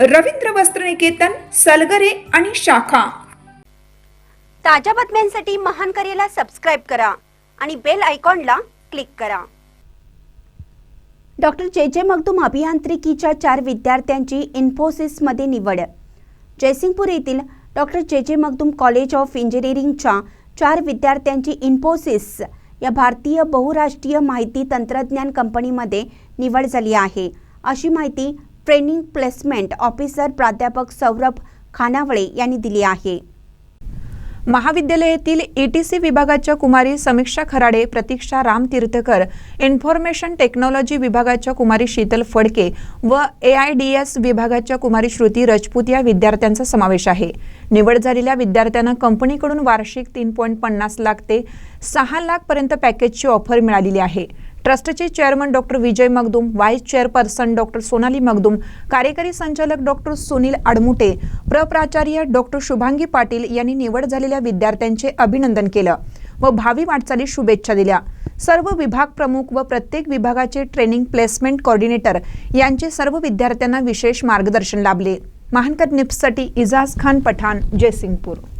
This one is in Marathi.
रवींद्र वस्त्रनिकेतन सलगरे आणि शाखा. ताज्या बातम्यांसाठी महान करेला सबस्क्राईब करा आणि बेल आयकॉनला क्लिक करा. डॉक्टर जे जे मगदूम अभियांत्रिकीच्या चार विद्यार्थ्यांची इन्फोसिसमध्ये निवड. जयसिंगपूर येथील डॉक्टर जे जे मगदूम कॉलेज ऑफ इंजिनिअरिंगच्या चार विद्यार्थ्यांची इन्फोसिस या भारतीय बहुराष्ट्रीय माहिती तंत्रज्ञान कंपनीमध्ये निवड झाली आहे. अशी माहिती ट्रेनिंग प्लेसमेंट ऑफिसर प्राध्यापक सौरभ खानावळे यांनी दिली आहे. महाविद्यालयातील ईटीसी विभागाच्या कुमारी समीक्षा खराडे प्रतीक्षा राम तीर्थकर इन्फॉर्मेशन टेक्नॉलॉजी विभागाच्या कुमारी शीतल फडके व ए आय डी एस विभागाच्या कुमारी श्रुती रजपूत या विद्यार्थ्यांचा समावेश आहे. निवड झालेल्या विद्यार्थ्यांना कंपनीकडून वार्षिक तीन पॉईंट पन्नास लाख ते सहा लाखपर्यंत पॅकेजची ऑफर मिळालेली आहे. ट्रस्टचे chairman doctor Vijay Magdum vice chairperson doctor Sonali Magdum कार्यकारी संचालक डॉक्टर सुनील आडमुटे प्रप्राचार्य डॉक्टर शुभांगी पाटील यांनी निवड झालेल्या विद्यार्थ्यांचे अभिनंदन केलं व भावी वाटचाली शुभेच्छा दिल्या. सर्व विभाग प्रमुख व प्रत्येक विभागाचे ट्रेनिंग प्लेसमेंट कोऑर्डिनेटर यांचे सर्व विद्यार्थ्यांना विशेष मार्गदर्शन लाभले. महानकर निप्ससाठी इजाज खान पठाण जयसिंगपूर.